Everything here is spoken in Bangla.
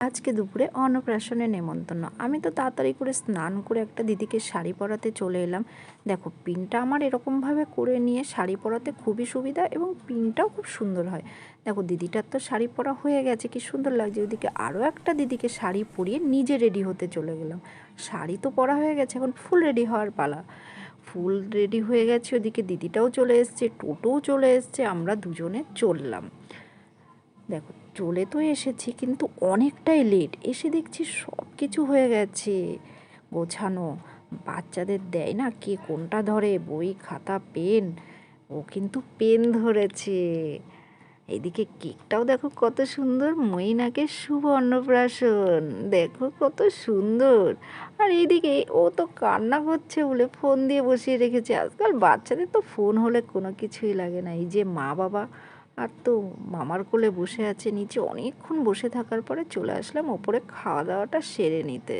আজকে দুপুরে অন্নপ্রাশনে নেমন্তন্ন। আমি তো তাড়াতাড়ি করে স্নান করে একটা দিদিকে শাড়ি পরাতে চলে এলাম। দেখো, পিনটা আমার এরকমভাবে করে নিয়ে শাড়ি পরাতে খুবই সুবিধা এবং পিনটাও খুব সুন্দর হয়। দেখো, দিদিটার তো শাড়ি পরা হয়ে গেছে, কি সুন্দর লাগছে। ওদিকে আরও একটা দিদিকে শাড়ি পরিয়ে নিজে রেডি হতে চলে গেলাম। শাড়ি তো পরা হয়ে গেছে, এখন ফুল রেডি হওয়ার পালা। ফুল রেডি হয়ে গেছে ওদিকে দিদিটাও চলে এসছে, টোটোও চলে এসছে, আমরা দুজনে চললাম। দেখো, চলে তো এসেছি, কিন্তু অনেকটাই লেট এসে দেখছি সব কিছু হয়ে গেছে। গোছানো। বাচ্চাদের দেয় না কে কোনটা ধরে? বই, খাতা, পেন। ও কিন্তু পেন ধরেছে। এদিকে কেকটাও দেখো কত সুন্দর। মইনাকে শুভ অন্নপ্রাশন। দেখো কত সুন্দর। আর এইদিকে ও তো কান্না করছে বলে ফোন দিয়ে বসিয়ে রেখেছে। আজকাল বাচ্চাদের তো ফোন হলে কোনো কিছুই লাগে না। এই যে মা বাবা আর তো মামার কোলে বসে আছে, নিচে অনেকক্ষণ বসে থাকার পরে চলে আসলাম, ওপরে খাওয়া দাওয়াটা সেরে নিতে।